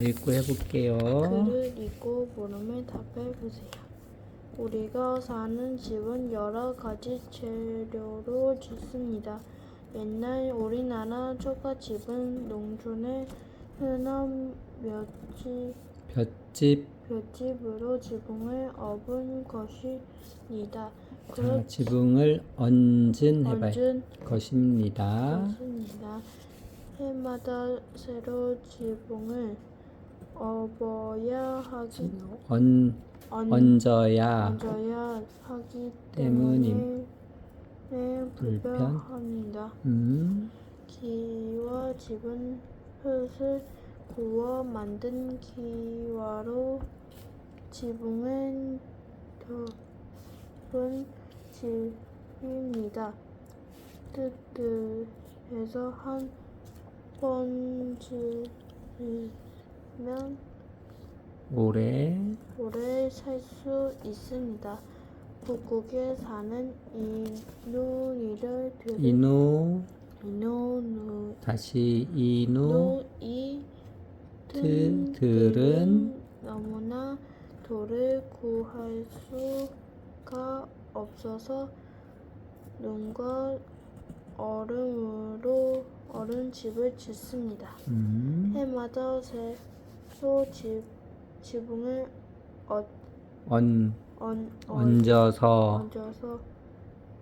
읽고 해볼게요. 글을 읽고 물음에 답해 보세요. 우리가 사는 집은 여러 가지 재료로 짓습니다. 옛날 우리나라 초가집은 농촌의 흔한 볏집, 볏집으로 지붕을 엎은 것입니다. 자, 지붕을 얹은 해봐요. 얹은 것입니다. 것입니다. 해마다 새로 지붕을 엎어야 하기 얹, 얹, 얹어야 얹어야 하기 때문임. 불편. 불편합니다. 음, 기와 집은 흙을 구워 만든 기와로 지붕은 덮은 집입니다. 뜨뜻해서 한번 지으 면 오래. 오래 살 수 있습니다. 북극에 사는 이누이를 들은 이누. 이누누. 다시 이누. 이 트- 들은 너무나 돌을 구할 수가 없어서 눈과 얼음으로 얼음 집을 짓습니다. 음, 해마다 새 로집 지붕을 얹, 얹, 얹, 얹어서 얹어서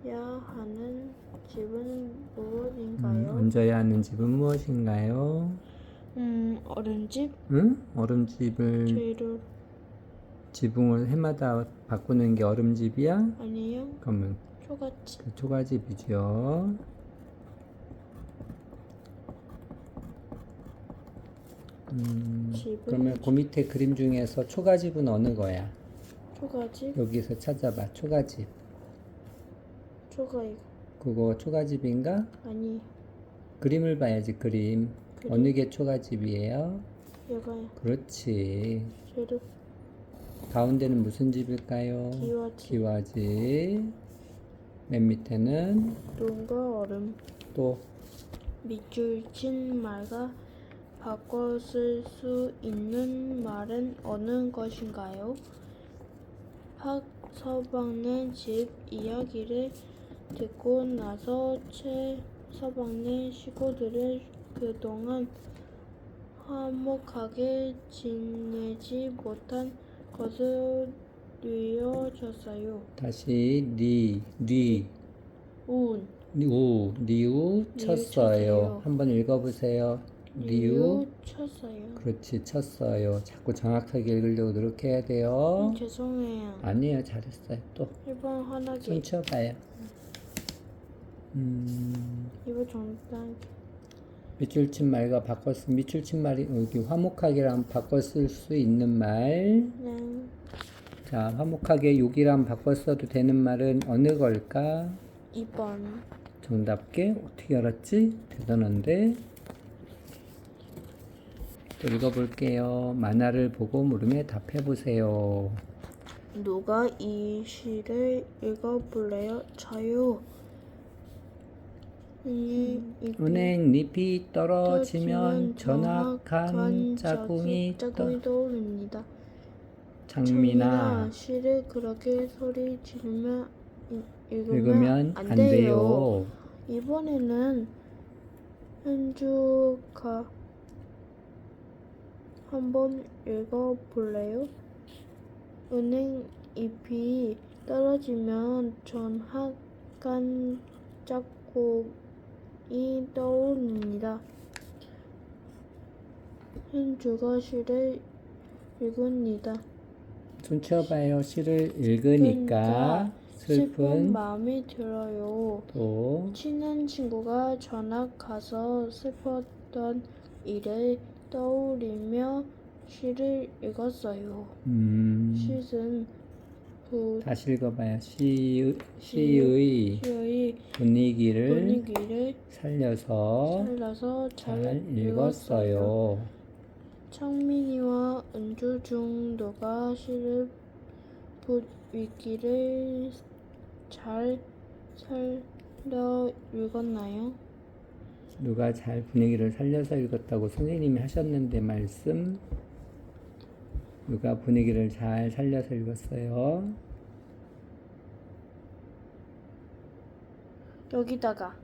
야 하는 집은 음, 무엇인가요? 얹어야 하는 집은 무엇인가요? 음, 얼음집 응? 얼음집을 재료 지붕을 해마다 바꾸는 게 얼음집이야? 아니에요? 그러면 초가집 그 초가집이죠. 음, 집은 그러면 그 밑에 그림 중에서 초가집은 어느 거야? 초가집 여기서 찾아봐. 초가집. 초가 이거 그거 초가집인가? 아니 그림을 봐야지 그림. 그림? 어느 게 초가집이에요? 얘가요 그렇지. 재료 가운데는 무슨 집일까요? 기와집 기와집. 맨 밑에는 눈과 얼음 또 밑줄 친 말과 바꿔 쓸 수 있는 말은 어느 것인가요? 박 서방네 집 이야기를 듣고 나서 최 서방네 식구들은 그동안 화목하게 지내지 못한 것을 뉘어졌어요. 다시 니, 니, 운, 우, 니우 쳤어요. 쳤어요. 한번 읽어보세요. 니우. 쳤어요. 그렇지, 쳤어요. 자꾸 정확하게 읽으려고 노력해야 돼요. 음, 죄송해요. 아니에요, 잘했어요. 또, 1번 화나게, 손 치워봐요. 음, 2번 정단, 밑줄 친 말과 바꿔 쓴 밑줄 친 말이 여기 화목하게랑 쓸수 있는 말. 네, 자, 화목하게 욕이랑 바꿔 써도 되는 말은 어느 걸까? 2번, 정답게 어떻게 알았지? 대단한데. 또 읽어볼게요. 만화를 보고 물음에 답해보세요. 누가 이 시를 읽어볼래요? 저요. 이, 이, 은행 잎이 떨어지면 전학한 전학한 자궁이 떠. 떠오릅니다. 장미나 시를 그렇게 소리 지르면 이- 읽으면, 읽으면 안 돼요. 이번에는 현주가 한번 읽어볼래요? 은행 잎이 떨어지면 전학 간 짝꿍이 떠오릅니다. 현주가 시를 읽습니다. 손 치워봐요. 시를 읽으니까 그러니까 슬픈 마음이 들어요. 또 친한 친구가 전학 가서 슬펐던 일을 떠올리며 시를 읽었어요. 음, 시는 부 다시 읽어봐요. 시의, 시의 시의 분위기를 분위기를 살려서 살려서 잘, 잘 읽었어요. 읽었어요. 창민이와 은주 중 누가 시를 분위기를 잘 살려 읽었나요? 누가 잘 분위기를 살려서 읽었다고 선생님이 하셨는데 말씀 누가 분위기를 잘 살려서 읽었어요? 여기다가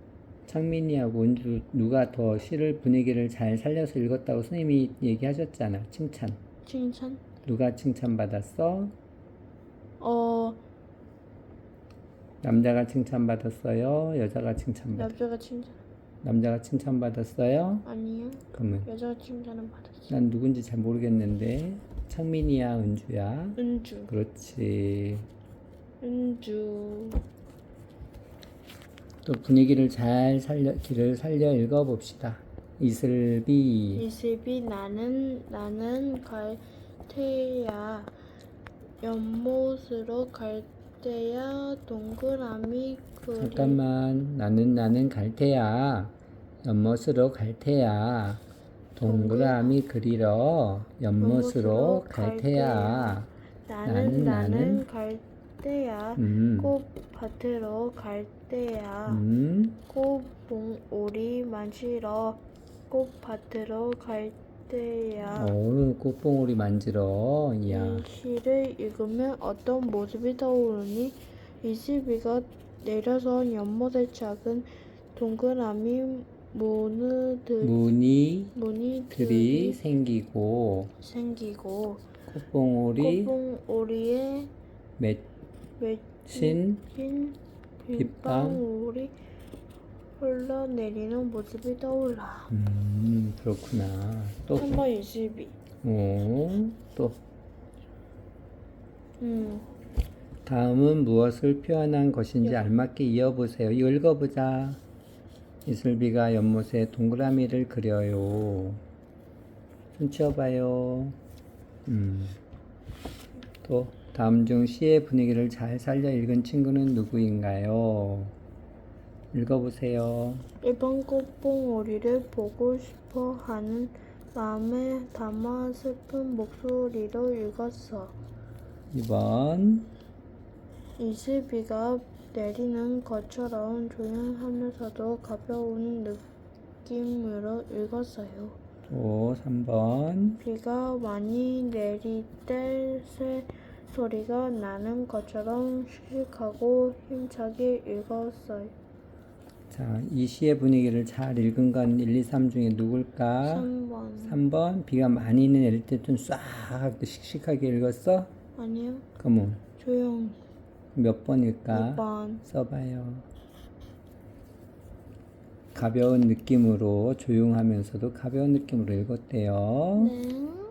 창민이하고 은주 누가 더 시를 분위기를 잘 살려서 읽었다고 선생님이 얘기하셨잖아. 칭찬. 칭찬. 누가 칭찬받았어? 어 남자가 칭찬받았어요? 여자가 칭찬받 남자가 칭찬 남자가 칭찬받았어요? 아니야. 그러면 여자가 칭찬을 받았어. 난 누군지 잘 모르겠는데 창민이야, 은주야? 은주. 그렇지. 은주. 또 분위기를 잘 살려 길을 살려 읽어 봅시다. 이슬비 이슬비 나는 나는 갈대야 연못으로 갈 대야 동그라미 그리. 잠깐만. 나는 나는 갈 테야. 연못으로 갈 테야. 동그라미 그리러 연못으로 갈 테야. 나는 나는, 나는 갈대야. 음, 꽃밭으로 갈대야. 음, 꽃봉오리 만지러 꽃밭으로 갈대야 오 꽃봉오리 만지러 이야. 이 시를 읽으면 어떤 모습이 떠오르니? 이슬비가 내려서 연못에 작은 동그라미 무느들 무늬 무늬들이 들이 생기고 생기고 꽃봉오리 꽃봉오리에 맺힌 맺힌 빗방. 빗방울이 흘러내리는 모습이 떠올라. 음 그렇구나 또 3번 이슬비. 오, 또 음, 다음은 무엇을 표현한 것인지 알맞게 이어보세요. 이거 읽어보자. 이슬비가 연못에 동그라미를 그려요. 손 치워봐요. 음. 또 다음 중 시의 분위기를 잘 살려 읽은 친구는 누구인가요? 읽어보세요. 1번 꽃봉오리를 보고 싶어 하는 마음에 담아 슬픈 목소리로 읽었어. 2번 이슬비가 내리는 것처럼 조용하면서도 가벼운 느낌으로 읽었어요. 또 3번 비가 많이 내릴 때 새 소리가 나는 것처럼 씩씩하고 힘차게 읽었어요. 자, 이 시의 분위기를 잘 읽은 건 1, 2, 3 중에 누굴까? 3번. 3번 비가 많이 내릴 때좀싹 씩씩하게 읽었어? 아니요. 그러면 조용. 몇 번일까? 2번. 써봐요. 가벼운 느낌으로 조용하면서도 가벼운 느낌으로 읽었대요. 네.